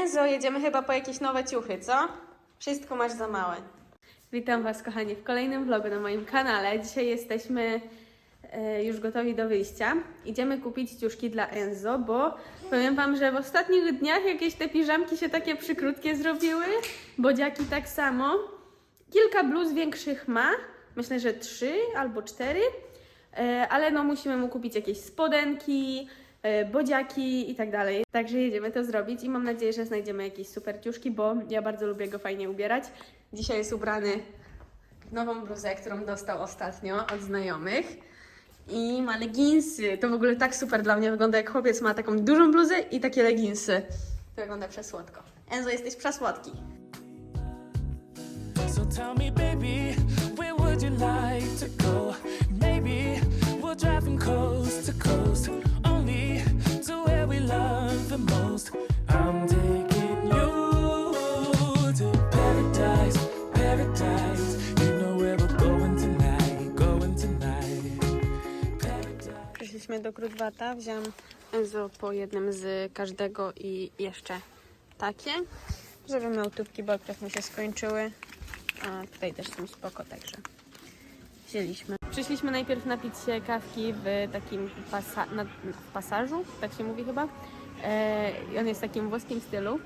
Enzo, jedziemy chyba po jakieś nowe ciuchy, co? Wszystko masz za małe. Witam Was, kochani, w kolejnym vlogu na moim kanale. Dzisiaj jesteśmy e, już gotowi do wyjścia. Idziemy kupić ciuszki dla Enzo, bo powiem Wam, że w ostatnich dniach jakieś te piżamki się takie przykrótkie zrobiły, bodziaki tak samo. Kilka bluz większych ma, myślę, że trzy albo cztery, e, ale no musimy mu kupić jakieś spodenki, bodziaki i tak dalej. Także jedziemy to zrobić i mam nadzieję, że znajdziemy jakieś super ciuszki, bo ja bardzo lubię go fajnie ubierać. Dzisiaj jest ubrany w nową bluzę, którą dostał ostatnio od znajomych. I ma leginsy. To w ogóle tak super dla mnie wygląda, jak chłopiec ma taką dużą bluzę i takie leginsy. To wygląda przesłodko. Enzo, jesteś przesłodki. So tell me, baby, where would you like to go? Maybe we'll drive from coast to coast, most. I'm taking you to paradise, paradise. You know where we're going tonight, going tonight. Przyszliśmy do Grudwata, wziąłem Enzo po jednym z każdego i jeszcze takie, miał tubki, bo akurat mu się skończyły. A tutaj też są spoko, także wzięliśmy. Przyszliśmy najpierw napić się kawki w takim pasa na, pasażu, tak się mówi chyba. E, I on jest w takim włoskim stylu.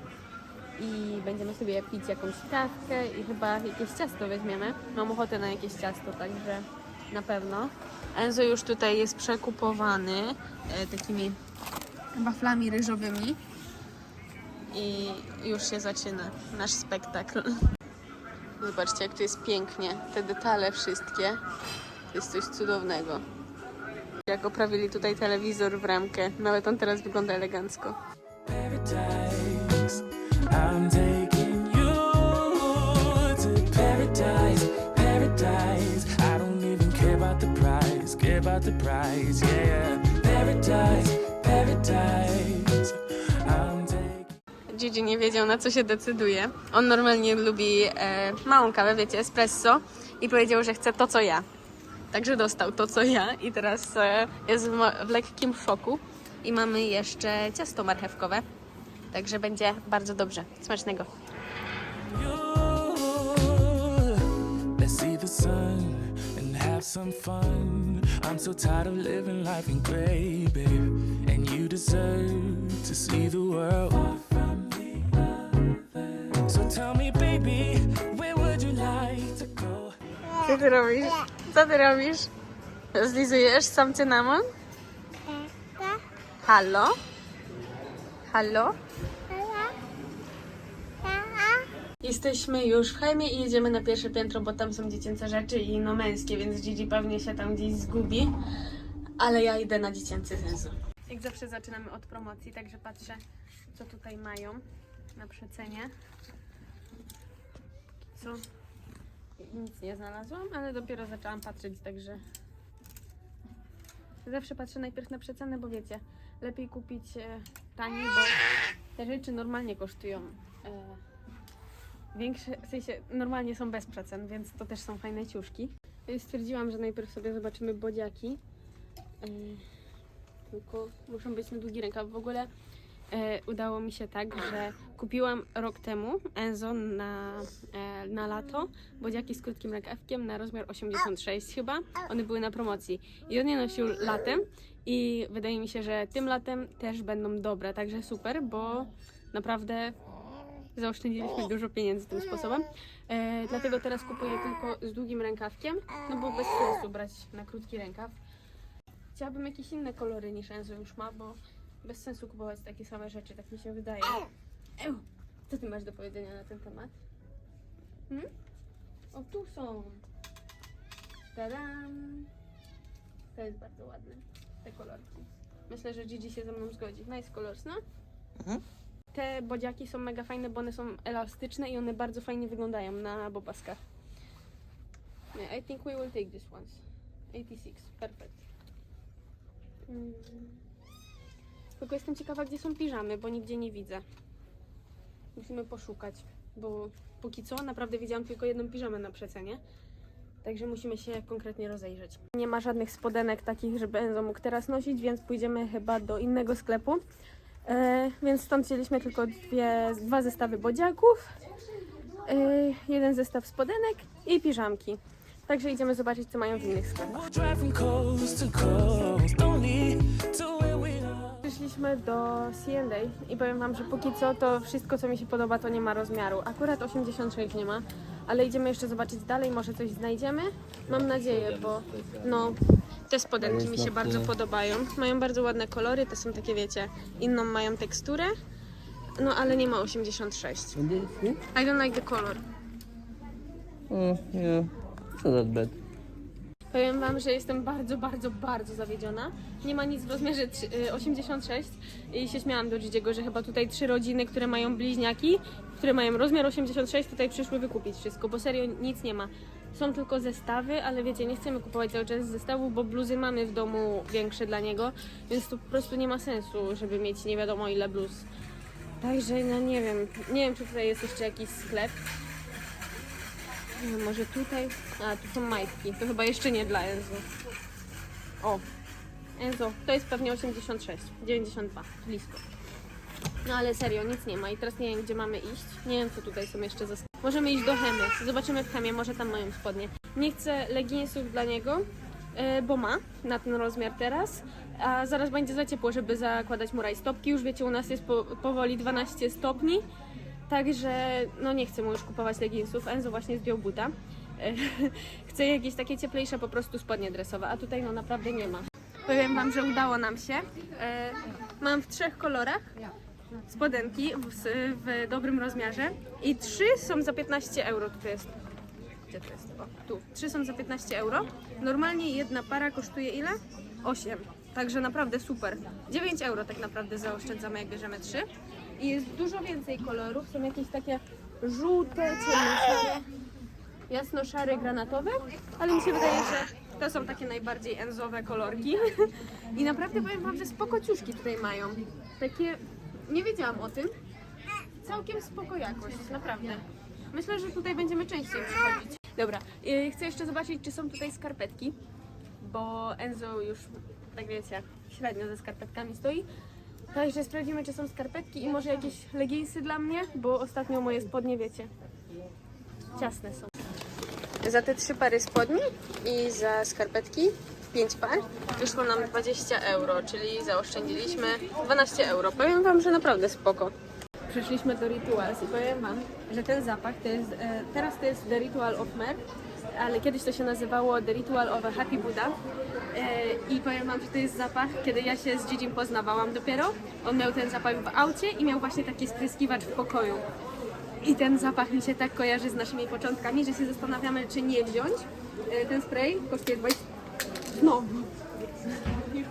I będziemy sobie pić jakąś kawkę i chyba jakieś ciasto weźmiemy. Mam ochotę na jakieś ciasto, także na pewno. Enzo już tutaj jest przekupowany e, takimi waflami ryżowymi. I już się zaczyna nasz spektakl. Zobaczcie, jak tu jest pięknie. Te detale wszystkie. To jest coś cudownego. Jak oprawili tutaj telewizor w ramkę. Nawet on teraz wygląda elegancko. Gigi nie wiedział na co się decyduje. On normalnie lubi e, małą kawę, wiecie, espresso i powiedział, że chce to co ja. Także dostał to co ja i teraz e, jest w, lekkim szoku. I mamy jeszcze ciasto marchewkowe. Także będzie bardzo dobrze. Smacznego. you. Let's see the sun and have some fun. I'm so tired of living life in gray, babe. And you deserve to see the world from the other. So tell me, baby, where would you like to go? Co ty robisz? Co ty robisz? Zlizujesz sam cynamon? Halo? Halo? Jesteśmy już w Hejmie i jedziemy na pierwsze piętro, bo tam są dziecięce rzeczy i no męskie, więc Gigi pewnie się tam gdzieś zgubi. Ale ja idę na dziecięcy sensu. Jak zawsze zaczynamy od promocji, także patrzę, co tutaj mają na przecenie. Co? Nic nie znalazłam, ale dopiero zaczęłam patrzeć, także zawsze patrzę najpierw na przecenę, bo wiecie, lepiej kupić e, taniej, bo te rzeczy normalnie kosztują e, większe, w sensie normalnie są bez przecen, więc to też są fajne ciuszki. I Stwierdziłam, że najpierw sobie zobaczymy bodziaki. E, tylko muszą być na długi rękaw. W ogóle e, udało mi się tak, że kupiłam rok temu Enzo na, e, na lato bodziaki z krótkim rękawkiem na rozmiar 86 chyba. One były na promocji i on je nosił latem i wydaje mi się, że tym latem też będą dobre, także super, bo naprawdę zaoszczędziliśmy dużo pieniędzy tym sposobem. E, dlatego teraz kupuję tylko z długim rękawkiem, no bo bez sensu brać na krótki rękaw. Chciałabym jakieś inne kolory niż Enzo już ma, bo bez sensu kupować takie same rzeczy, tak mi się wydaje. Ew, co ty masz do powiedzenia na ten temat? Hmm? O, tu są. Tadam. To jest bardzo ładne, te kolorki. Myślę, że Gigi się ze mną zgodzi. Nice colors, no? Te bodziaki są mega fajne, bo one są elastyczne i one bardzo fajnie wyglądają na bobaskach. I think we will take this ones. 86, perfect. Mm. Tylko jestem ciekawa, gdzie są piżamy, bo nigdzie nie widzę. Musimy poszukać, bo póki co naprawdę widziałam tylko jedną piżamę na przecenie. Także musimy się konkretnie rozejrzeć. Nie ma żadnych spodenek takich, żeby Enzo mógł teraz nosić, więc pójdziemy chyba do innego sklepu. E, więc stąd wzięliśmy tylko dwie, dwa zestawy bodziaków, e, jeden zestaw spodenek i piżamki. Także idziemy zobaczyć, co mają w innych sklepach. Przyszliśmy do C&A i powiem Wam, że póki co to wszystko, co mi się podoba, to nie ma rozmiaru. Akurat 86 nie ma, ale idziemy jeszcze zobaczyć dalej, może coś znajdziemy. Mam nadzieję, bo no, te spodenki mi się bardzo podobają. Mają bardzo ładne kolory, te są takie, wiecie, inną mają teksturę. No, ale nie ma 86. And this, yeah? I don't like the color. Oh, yeah. It's not that bad. Powiem Wam, że jestem bardzo, bardzo, bardzo zawiedziona. Nie ma nic w rozmiarze trzy- y, 86 i się śmiałam do Gigiego, że chyba tutaj trzy rodziny, które mają bliźniaki, które mają rozmiar 86, tutaj przyszły wykupić wszystko, bo serio nic nie ma. Są tylko zestawy, ale wiecie, nie chcemy kupować cały czas zestawów, bo bluzy mamy w domu większe dla niego, więc tu po prostu nie ma sensu, żeby mieć nie wiadomo ile bluz. Także no nie wiem, nie wiem czy tutaj jest jeszcze jakiś sklep. Może tutaj. A, tu są majtki. To chyba jeszcze nie dla Enzo. O, Enzo, to jest pewnie 86, 92, blisko. No ale serio, nic nie ma i teraz nie wiem, gdzie mamy iść. Nie wiem, co tutaj są jeszcze za. Możemy iść do Chemy. Zobaczymy w Chemie, może tam mają spodnie. Nie chcę leginsów dla niego, e, bo ma na ten rozmiar teraz. A zaraz będzie za ciepło, żeby zakładać mu rajstopki. Już wiecie, u nas jest po, powoli 12 stopni. Także no nie chcę mu już kupować leginsów. Enzo właśnie zdjął buta. Chcę jakieś takie cieplejsze po prostu spodnie dresowe, a tutaj no naprawdę nie ma. Powiem Wam, że udało nam się. E, Mam w trzech kolorach spodenki w, w dobrym rozmiarze i trzy są za 15 euro. Tu jest. Gdzie to jest? O, tu. Trzy są za 15 euro. Normalnie jedna para kosztuje ile? 8. Także naprawdę super. 9 euro tak naprawdę zaoszczędzamy, jak bierzemy trzy. I jest dużo więcej kolorów. Są jakieś takie żółte, ciemnoszare, jasno-szare, granatowe, ale mi się wydaje, że to są takie najbardziej enzowe kolorki. I naprawdę powiem Wam, że spoko ciuszki tutaj mają. Takie, nie wiedziałam o tym. Całkiem spoko jakość, naprawdę. Myślę, że tutaj będziemy częściej przychodzić. Dobra, yy, chcę jeszcze zobaczyć, czy są tutaj skarpetki, bo Enzo już, tak wiecie, średnio ze skarpetkami stoi. Także sprawdzimy, czy są skarpetki i może jakieś leginsy dla mnie, bo ostatnio moje spodnie, wiecie, ciasne są. Za te trzy pary spodni i za skarpetki 5 par wyszło nam 20 euro, czyli zaoszczędziliśmy 12 euro. Powiem Wam, że naprawdę spoko. Przyszliśmy do Rituals i powiem Wam, że ten zapach to jest, e, teraz to jest The Ritual of Mer, ale kiedyś to się nazywało The Ritual of a Happy Buddha. E, I powiem Wam, że to jest zapach, kiedy ja się z Gigim poznawałam dopiero. On miał ten zapach w aucie i miał właśnie taki spryskiwacz w pokoju. I ten zapach mi się tak kojarzy z naszymi początkami, że się zastanawiamy, czy nie wziąć. E, Ten spray kosztuje 20... No,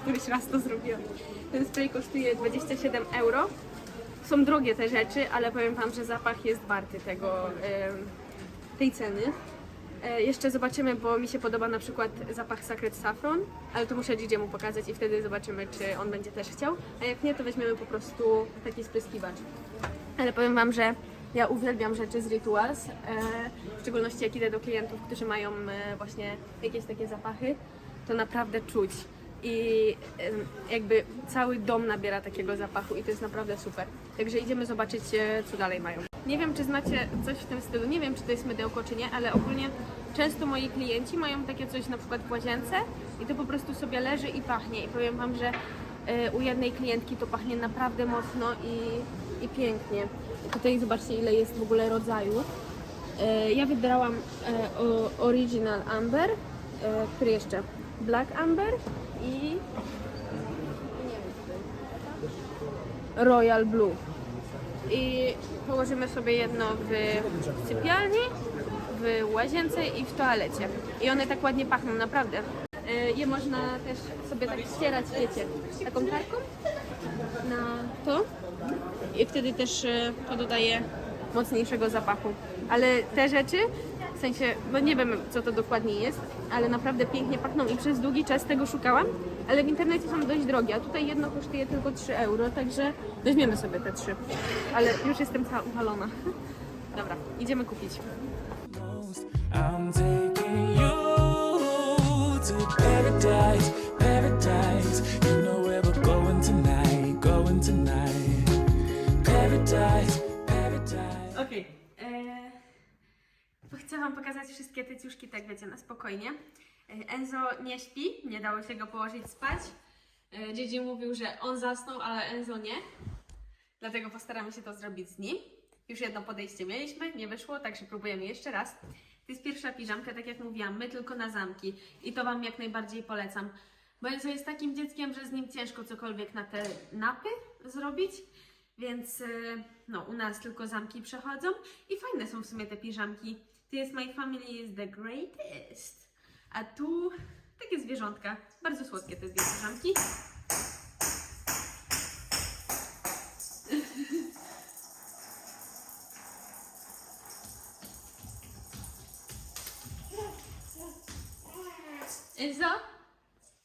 któryś raz to zrobiłam. Ten spray kosztuje 27 euro. Są drogie te rzeczy, ale powiem Wam, że zapach jest warty tego, tej ceny. E, Jeszcze zobaczymy, bo mi się podoba na przykład zapach Sacred Saffron, ale to muszę Gigiemu pokazać i wtedy zobaczymy, czy on będzie też chciał. A jak nie, to weźmiemy po prostu taki spryskiwacz. Ale powiem Wam, że ja uwielbiam rzeczy z Rituals, e, w szczególności jak idę do klientów, którzy mają e, właśnie jakieś takie zapachy, to naprawdę czuć. I jakby cały dom nabiera takiego zapachu i to jest naprawdę super. Także idziemy zobaczyć, co dalej mają. Nie wiem, czy znacie coś w tym stylu, nie wiem, czy to jest mydełko, czy nie, ale ogólnie często moi klienci mają takie coś na przykład w łazience i to po prostu sobie leży i pachnie. I powiem Wam, że e, u jednej klientki to pachnie naprawdę mocno i, i pięknie. Tutaj zobaczcie, ile jest w ogóle rodzajów. E, Ja wybrałam e, o- Original Amber, który jeszcze? Black Amber i Royal Blue. I położymy sobie jedno w sypialni, w łazience i w toalecie. I one tak ładnie pachną, naprawdę. E, Je można też sobie tak ścierać, wiecie, taką tarką na to i wtedy też e, to dodaje mocniejszego zapachu. Ale te rzeczy, w sensie, no nie wiem co to dokładnie jest, ale naprawdę pięknie pachną i przez długi czas tego szukałam, ale w internecie są dość drogie, a tutaj jedno kosztuje tylko 3 euro, także weźmiemy sobie te trzy. Ale już jestem cała upalona. Dobra, idziemy kupić. I'm taking you to paradise, Chcę Wam pokazać wszystkie te ciuszki, tak wiecie, na spokojnie. E, Enzo nie śpi, nie dało się go położyć spać. E, Dziedzic mówił, że on zasnął, ale Enzo nie. Dlatego postaramy się to zrobić z nim. Już jedno podejście mieliśmy, nie wyszło, także próbujemy jeszcze raz. To jest pierwsza piżamka, tak jak mówiłam, my tylko na zamki. I to Wam jak najbardziej polecam. Bo Enzo jest takim dzieckiem, że z nim ciężko cokolwiek na te napy zrobić. Więc y, no, u nas tylko zamki przechodzą i fajne są w sumie te piżamki. Jest My Family is the greatest. A tu takie zwierzątka. Bardzo słodkie te dwie piżamki. Enzo?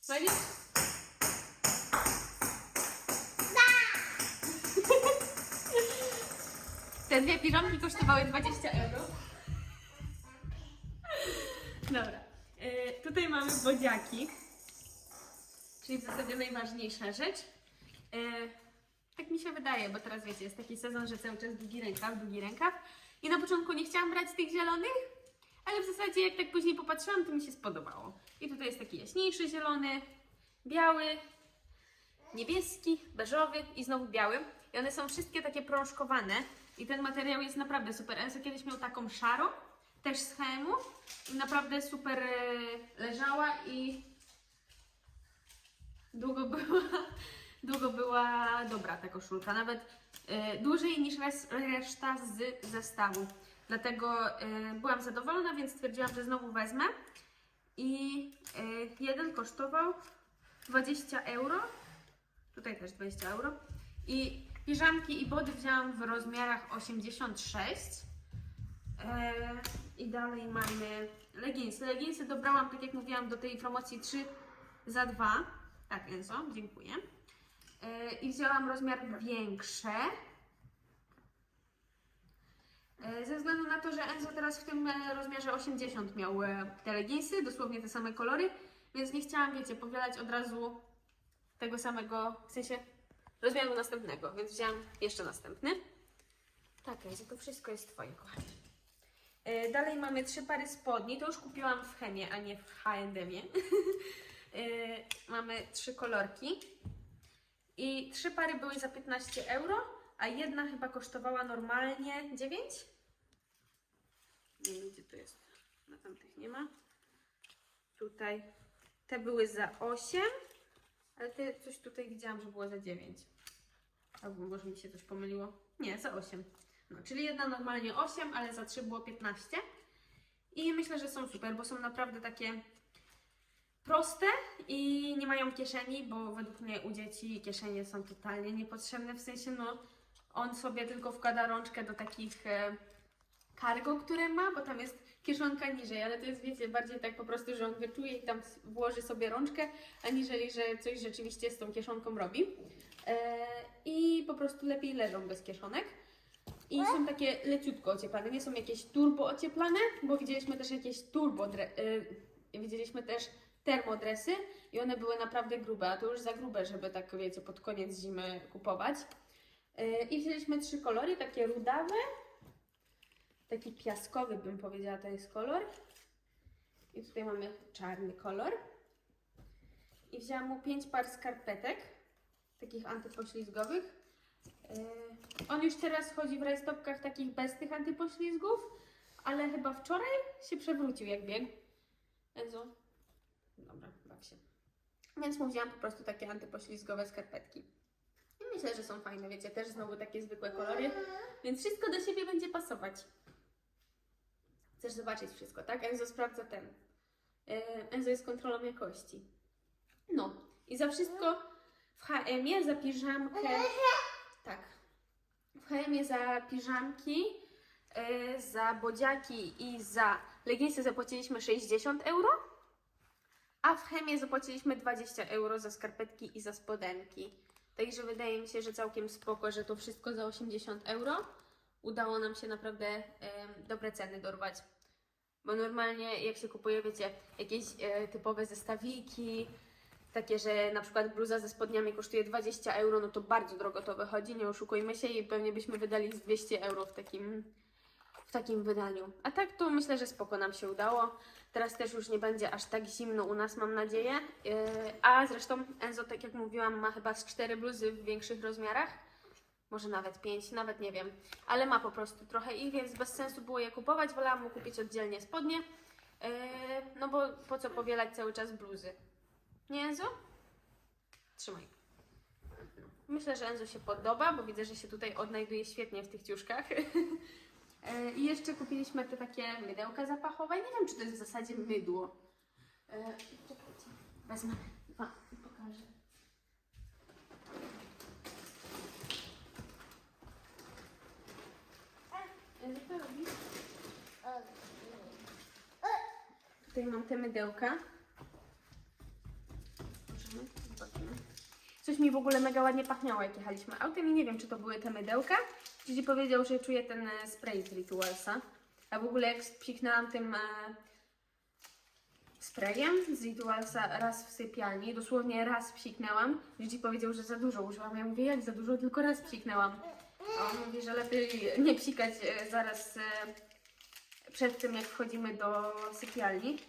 Wolisz? Te dwie piżamki kosztowały 20 euro. Dobra. E, tutaj mamy bodziaki. Czyli w zasadzie najważniejsza rzecz. E, tak mi się wydaje, bo teraz wiecie, jest taki sezon, że cały czas długi rękaw, długi rękaw. I na początku nie chciałam brać tych zielonych, ale w zasadzie jak tak później popatrzyłam, to mi się spodobało. I tutaj jest taki jaśniejszy zielony, biały, niebieski, beżowy i znowu biały. I one są wszystkie takie prążkowane. I ten materiał jest naprawdę super. Elsa kiedyś miał taką szarą, też z HM-u. I naprawdę super e, leżała i długo była, długo była dobra ta koszulka. Nawet e, dłużej niż res, reszta z zestawu. Dlatego e, byłam zadowolona, więc stwierdziłam, że znowu wezmę. I jeden kosztował 20 euro. Tutaj też 20 euro. I piżamki i body wzięłam w rozmiarach 86. I dalej mamy leginsy. Leginsy dobrałam, tak jak mówiłam, do tej promocji 3 za 2. Tak, Enzo, dziękuję. E, I wzięłam rozmiar większe. Ze względu na to, że Enzo teraz w tym e, rozmiarze 80 miał e, te leginsy, dosłownie te same kolory, więc nie chciałam, wiecie, powielać od razu tego samego, w sensie rozmiaru następnego, więc wzięłam jeszcze następny. Tak, Enzo, to wszystko jest Twoje, kochanie. E, Dalej mamy trzy pary spodni, to już kupiłam w Chemie, a nie w H&M-ie. E, mamy trzy kolorki i trzy pary były za 15 euro, a jedna chyba kosztowała normalnie 9? Nie wiem, gdzie to jest. Na tamtych nie ma. Tutaj te były za 8, ale te coś tutaj widziałam, że było za 9. Albo może mi się coś pomyliło. Nie, za 8. No, czyli jedna normalnie 8, ale za 3 było 15. I myślę, że są super, bo są naprawdę takie proste i nie mają kieszeni, bo według mnie u dzieci kieszenie są totalnie niepotrzebne. W sensie, no, on sobie tylko wkłada rączkę do takich e, cargo, które ma, bo tam jest kieszonka niżej, ale to jest, wiecie, bardziej tak po prostu, że on wyczuje i tam włoży sobie rączkę, aniżeli, że coś rzeczywiście z tą kieszonką robi. E, I po prostu lepiej leżą bez kieszonek. I są takie leciutko ocieplane, nie są jakieś turbo ocieplane, bo widzieliśmy też jakieś turbo, y, widzieliśmy też termodresy i one były naprawdę grube, a to już za grube, żeby tak wiecie, pod koniec zimy kupować. Y, I wzięliśmy trzy kolory, takie rudawe, taki piaskowy bym powiedziała, to jest kolor. I tutaj mamy czarny kolor. I wzięłam mu pięć par skarpetek, takich antypoślizgowych. Yy, On już teraz chodzi w rajstopkach takich bez tych antypoślizgów, ale chyba wczoraj się przewrócił jak biegł. Enzo? Dobra, baw się. Więc mu wzięłam po prostu takie antypoślizgowe skarpetki. I myślę, że są fajne, wiecie, też znowu takie zwykłe kolory, więc wszystko do siebie będzie pasować. Chcesz zobaczyć wszystko, tak? Enzo sprawdza ten. Yy, Enzo jest kontrolą jakości. No, i za wszystko w HM-ie za piżamkę. Za piżamki, y, za bodziaki i za leginsy zapłaciliśmy 60 euro, a w Chemie zapłaciliśmy 20 euro za skarpetki i za spodenki. Także wydaje mi się, że całkiem spoko, że to wszystko za 80 euro. Udało nam się naprawdę em, dobre ceny dorwać. Bo normalnie jak się kupuje, wiecie, jakieś e, typowe zestawiki, takie, że na przykład bluza ze spodniami kosztuje 20 euro, no to bardzo drogo to wychodzi, nie oszukujmy się i pewnie byśmy wydali z 200 euro w takim, w takim wydaniu. A tak to myślę, że spoko nam się udało. Teraz też już nie będzie aż tak zimno u nas, mam nadzieję. Yy, a zresztą Enzo, tak jak mówiłam, ma chyba z cztery bluzy w większych rozmiarach. Może nawet pięć, nawet nie wiem. Ale ma po prostu trochę ich, więc bez sensu było je kupować. Wolałam mu kupić oddzielnie spodnie. Yy, no bo po co powielać cały czas bluzy? Nie, Enzo? Trzymaj. Myślę, że Enzo się podoba, bo widzę, że się tutaj odnajduje świetnie w tych ciuszkach. E, I jeszcze kupiliśmy te takie mydełka zapachowe. Nie wiem, czy to jest w zasadzie mydło. E, Czekajcie, wezmę dwa i pokażę. Co robisz? Tutaj mam te mydełka. Możemy? Zobaczymy. Coś mi w ogóle mega ładnie pachniało, jak jechaliśmy autem i nie wiem, czy to były te mydełka. Gigi powiedział, że czuje ten e, spray z Ritualsa. A w ogóle jak psiknęłam tym e, sprayem z Ritualsa raz w sypialni, dosłownie raz psiknęłam, Gigi powiedział, że za dużo użyłam. Ja mówię, jak za dużo, tylko raz psiknęłam. A on mówi, że lepiej nie psikać e, zaraz e, przed tym, jak wchodzimy do sypialni.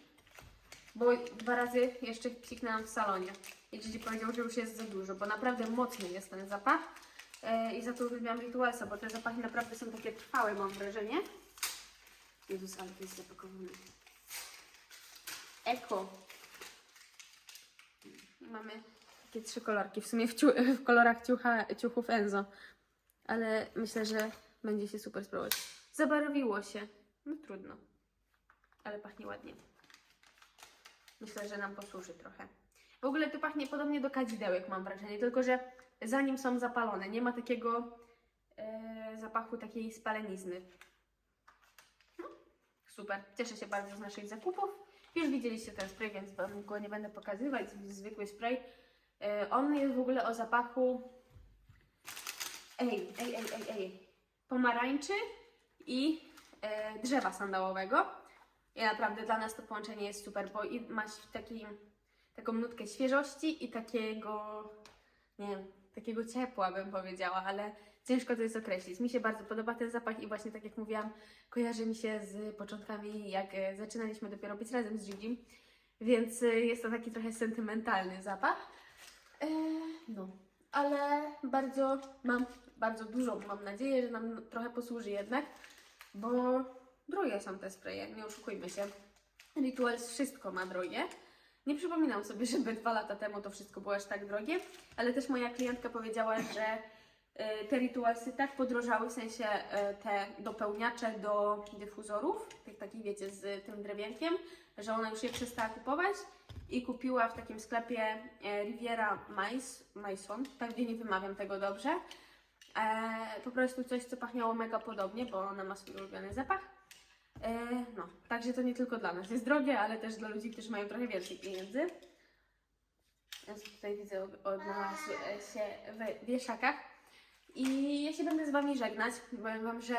Bo dwa razy jeszcze psiknęłam w salonie. I Gigi powiedział, że już jest za dużo, bo naprawdę mocny jest ten zapach. E, I za to uwielbiam Ritualsa, bo te zapachy naprawdę są takie trwałe, mam wrażenie. Jezus, ale to jest zapakowany. Eko. Mamy takie trzy kolorki, w sumie w, w kolorach ciucha, ciuchów Enzo. Ale myślę, że będzie się super sprawować. Zabarwiło się. No trudno. Ale pachnie ładnie. Myślę, że nam posłuży trochę. W ogóle to pachnie podobnie do kadzidełek, mam wrażenie, tylko że zanim są zapalone, nie ma takiego e, zapachu takiej spalenizny. No, super, cieszę się bardzo z naszych zakupów. Już widzieliście ten spray, więc Wam go nie będę pokazywać, zwykły spray. E, on jest w ogóle o zapachu ej, ej, ej, ej, ej, pomarańczy i e, drzewa sandałowego. I naprawdę dla nas to połączenie jest super, bo i masz taki, taką nutkę świeżości i takiego, nie wiem, takiego ciepła bym powiedziała, ale ciężko to jest określić. Mi się bardzo podoba ten zapach i właśnie tak jak mówiłam, kojarzy mi się z początkami, jak e, zaczynaliśmy dopiero być razem z Gigi, więc e, jest to taki trochę sentymentalny zapach. E, no, ale bardzo mam, bardzo dużo mam nadzieję, że nam trochę posłuży jednak, bo drogie są te spreje, nie oszukujmy się. Rituals wszystko ma drogie. Nie przypominam sobie, żeby dwa lata temu to wszystko było aż tak drogie, ale też moja klientka powiedziała, że e, te ritualsy tak podrożały, w sensie e, te dopełniacze do dyfuzorów, tych takich wiecie, z tym drewienkiem, że ona już je przestała kupować i kupiła w takim sklepie e, Riviera Mais, Maison, pewnie nie wymawiam tego dobrze. E, po prostu coś, co pachniało mega podobnie, bo ona ma swój ulubiony zapach. E, no, także to nie tylko dla nas jest drogie, ale też dla ludzi, którzy mają trochę więcej pieniędzy. Ja tutaj widzę, odnalazł e, się w wieszakach. I ja się będę z Wami żegnać. Powiem Wam, że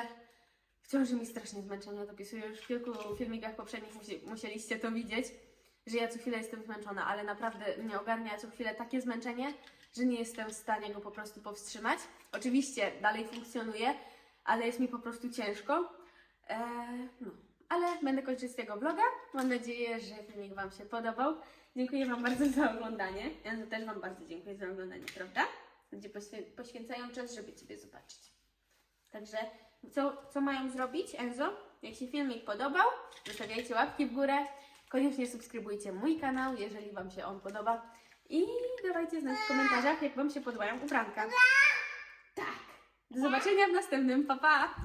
wciąż mi strasznie zmęczenia dopisuję. Już w kilku filmikach poprzednich musi, musieliście to widzieć, że ja co chwilę jestem zmęczona, ale naprawdę mnie ogarnia co chwilę takie zmęczenie, że nie jestem w stanie go po prostu powstrzymać. Oczywiście dalej funkcjonuje, ale jest mi po prostu ciężko. Eee, no, ale będę kończyć z tego vloga. Mam nadzieję, że filmik Wam się podobał. Dziękuję Wam bardzo za oglądanie. Ja też Wam bardzo dziękuję za oglądanie, prawda? Ludzie poświę- poświęcają czas, żeby Ciebie zobaczyć. Także co, co mają zrobić, Enzo? Jak się filmik podobał, zostawiajcie łapki w górę. Koniecznie subskrybujcie mój kanał, jeżeli Wam się on podoba. I dawajcie znać w komentarzach, jak Wam się podobają ubranka. Tak. Do zobaczenia w następnym. Pa, pa!